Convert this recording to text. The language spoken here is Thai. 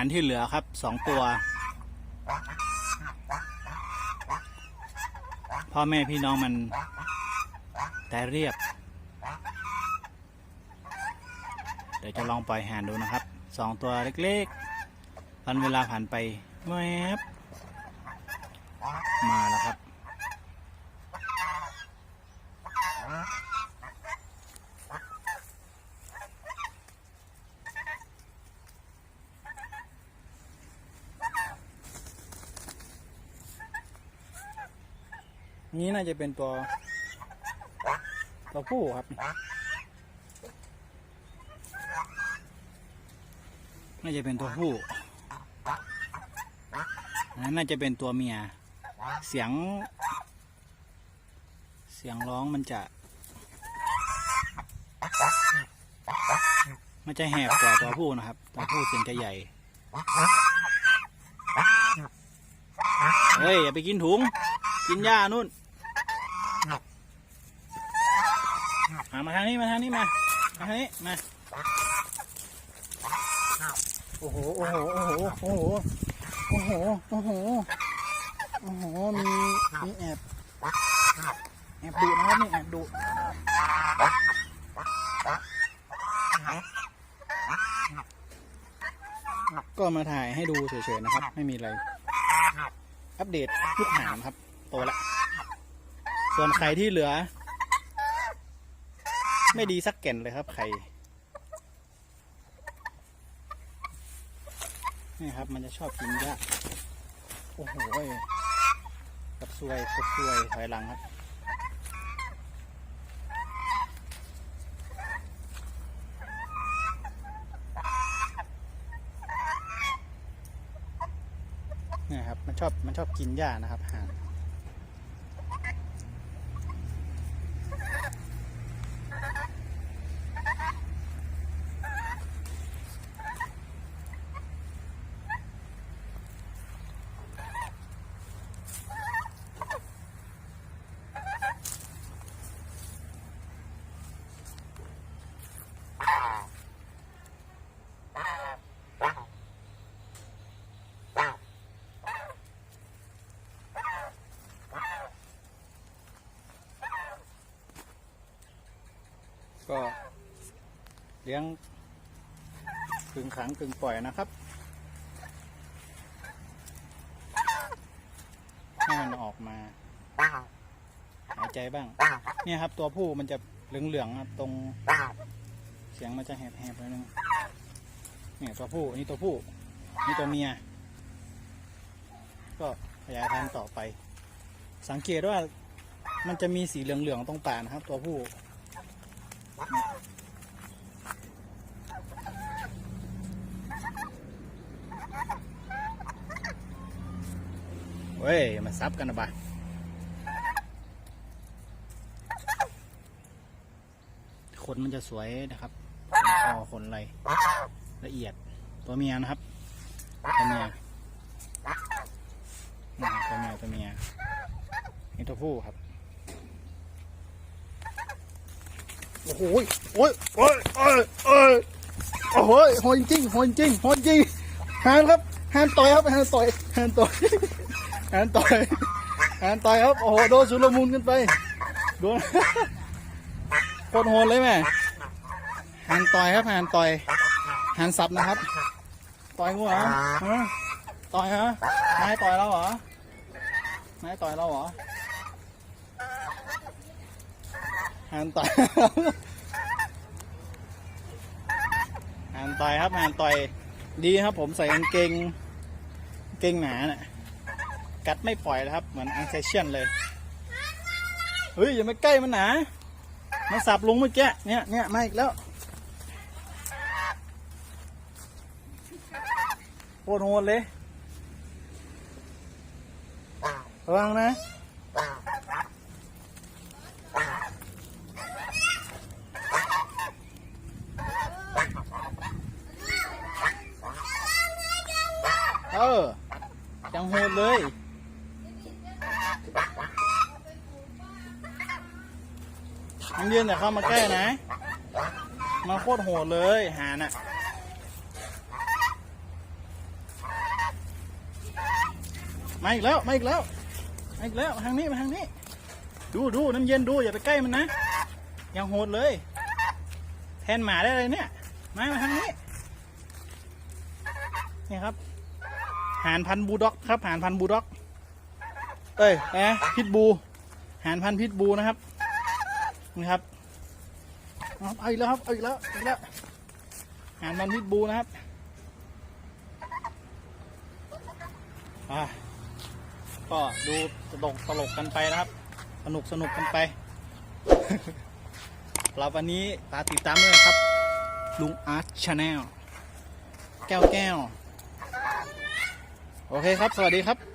ารที่เหลือครับสองตัว พ่อแม่พี่น้องมัน แต่เรียบ เดี๋ยวจะลองปล่อยห่านดูนะครับสองตัวเล็กๆวันเวลาผ่านไปแวบมาแล้วครับ นี่น่าจะเป็นตัวตัวผู้ครับ น่าจะเป็นตัวผู้นั่นน่าจะเป็นตัวเมีย เสียง เสียงร้องมันจะ มันจะแหบกว่าตัวผู้นะครับ ตัวผู้เสียงจะใหญ่ เฮ้ย อย่าไปกินถุง กินหญ้านู่น มามาทางนี้มาทางนี้มามาทางนี้มาโอ้โหโอ้โหโอ้โหโอ้โหโอ้โหโอ้โหโอ้โหมีมีแอบแอบดุนะครับนี่แอบดุก็มาถ่ายให้ดูเฉยๆนะครับ ไม่มีอะไร อัปเดตลูกหางครับโตละส่วนไข่ที่เหลือ ไม่ดีสักแก่นเลยครับไข่นี่ครับ มันจะชอบกินหญ้าโอ้โหกับซวยกับซวยถอยหลังครับนี่ครับ มันชอบมันชอบกินหญ้านะครับห่าน ก็เลี้ยงกึ่งขังกึ่งปล่อยนะครับให้มันออกมาหายใจบ้าง เนี่ยครับ ตัวผู้มันจะเหลืองๆตรงเสียงมันจะแหบๆไปนึงเนี่ยตัวผู้อันนี้ตัวผู้นนี่ตัวเมีย ก็ขยายพันธุ์ต่อไป สังเกตว่ามันจะมีสีเหลืองๆตรงปากนะครับ ตัวผู้ เว้ย มาซับกันนะบ่าขนมันจะสวยนะครับคอขนอะไรละเอียดตัวเมียนะครับตัวเมียตัวเมียตัวเมียนี่ตัวผู้ครับ โอ้โหยโอ้ยโอ้ยโอ้ยโอ้ยโอ้โหยโหดจริงโหดจริงโหดจริงหานครับหานต่อยครับหานต่อยหานต่อยหานต่อยหานต่อยครับ โอ้โห โดนสุลมุนกันไป โดนโคตรโหดเลยแม่หานต่อยครับหานต่อยหานสับนะครับ ต่อยงูเหรอต่อยฮะนายต่อยเราเหรอนายต่อยเราเหรอ หานต่อยหานต่อยครับหานต่อยดีครับ ผมใส่กางเกงเกงหนาน่ะกัดไม่ปล่อยเลยครับ เหมือนอังเซเชียนเลยเฮ้ยอย่ามาใกล้มันหนามาสับลงเมื่อกี้เนี่ยเนี่ยมาอีกแล้วโคตรโหดเลยระวังนะ ออจังโหดเลยมันเรียนแต่เข้ามาแก้นะ มาโคตรโหดเลยหาน่ะมาอีกแล้วมาอีกแล้วมาอีกแล้วทางนี้มาทางนี้ ดูดูน้ำเย็นดูอย่าไปใกล้มันนะยังโหดเลย แทนหมาได้เลยเนี่ย มามาทางนี้นี่ครับ หานพันบูด็อกครับ หานพันบูด็อก เอ้ยแอะพิทบู หานพันพิทบูนะครับนี่ครับเอาอีกแล้วครับเอาอีกแล้วอีกแล้วหานพันพิทบูนะครับอก็ดูตลกตลกกันไปนะครับ สนุกสนุกกันไปเราวันนี้ฝากติดตามด้วยนะครับ ลุงอาร์ตชาแนลแก้วแก้ว โอเคครับ สวัสดีครับ